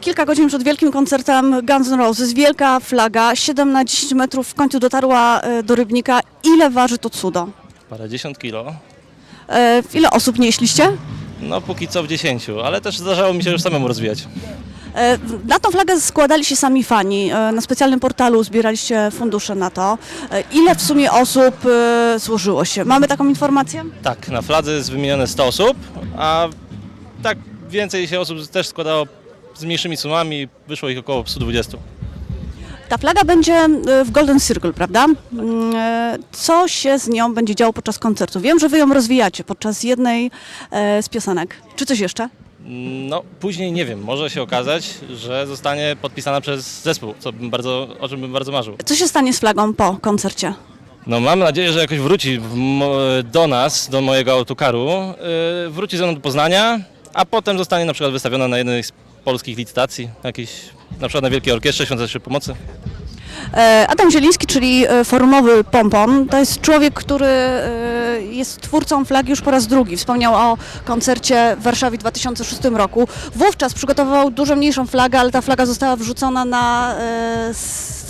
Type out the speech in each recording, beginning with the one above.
Kilka godzin przed wielkim koncertem Guns N' Roses, wielka flaga, 7 na 10 metrów w końcu dotarła e, do Rybnika. Ile waży to cudo? Parędziesiąt kilo. E, Ile osób nieśliście? No póki co w dziesięciu, ale też zdarzało mi się już samemu rozwijać. E, Na tą flagę składali się sami fani. E, Na specjalnym portalu zbieraliście fundusze na to. E, Ile w sumie osób e, złożyło się? Mamy taką informację? Tak, na fladze jest wymienione 100 osób, a tak więcej się osób też składało z mniejszymi sumami, wyszło ich około 120. Ta flaga będzie e, w Golden Circle, prawda? Mm, e, Co się z nią będzie działo podczas koncertu? Wiem, że wy ją rozwijacie podczas jednej e, z piosenek. Czy coś jeszcze? No później nie wiem, może się okazać, że zostanie podpisana przez zespół, co bym bardzo, o czym bym bardzo marzył. Co się stanie z flagą po koncercie? No mam nadzieję, że jakoś wróci do nas, do mojego autokaru, wróci ze mną do Poznania, a potem zostanie na przykład wystawiona na jednej z polskich licytacji, jakiejś, na przykład na Wielkiej Orkiestrze Świątecznej Pomocy. E, Adam Zieliński, czyli e, forumowy pompon, to jest człowiek, który e, jest twórcą flagi już po raz drugi. Wspomniał o koncercie w Warszawie w 2006 roku. Wówczas przygotował dużo mniejszą flagę, ale ta flaga została wrzucona na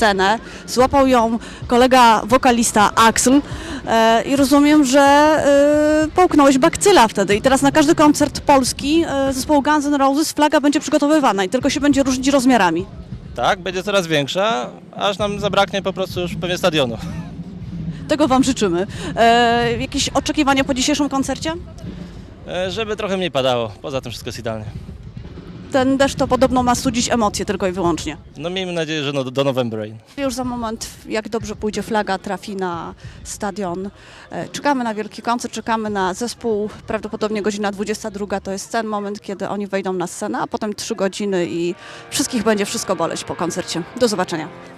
scenę. Złapał ją kolega wokalista Axel e, i rozumiem, że e, połknąłeś bakcyla wtedy. I teraz na każdy koncert polski e, zespołu Guns N' Roses flaga będzie przygotowywana i tylko się będzie różnić rozmiarami. Tak, będzie coraz większa, aż nam zabraknie po prostu już pewnie stadionu. Tego Wam życzymy. E, jakieś oczekiwania po dzisiejszym koncercie? E, Żeby trochę mniej padało, poza tym wszystko jest idealnie. Ten deszcz to podobno ma studzić emocje tylko i wyłącznie. No miejmy nadzieję, że no, do November Rain. Już za moment, jak dobrze pójdzie flaga, trafi na stadion. E, Czekamy na wielki koncert, czekamy na zespół. Prawdopodobnie godzina 22 to jest ten moment, kiedy oni wejdą na scenę, a potem 3 godziny i wszystkich będzie wszystko boleć po koncercie. Do zobaczenia.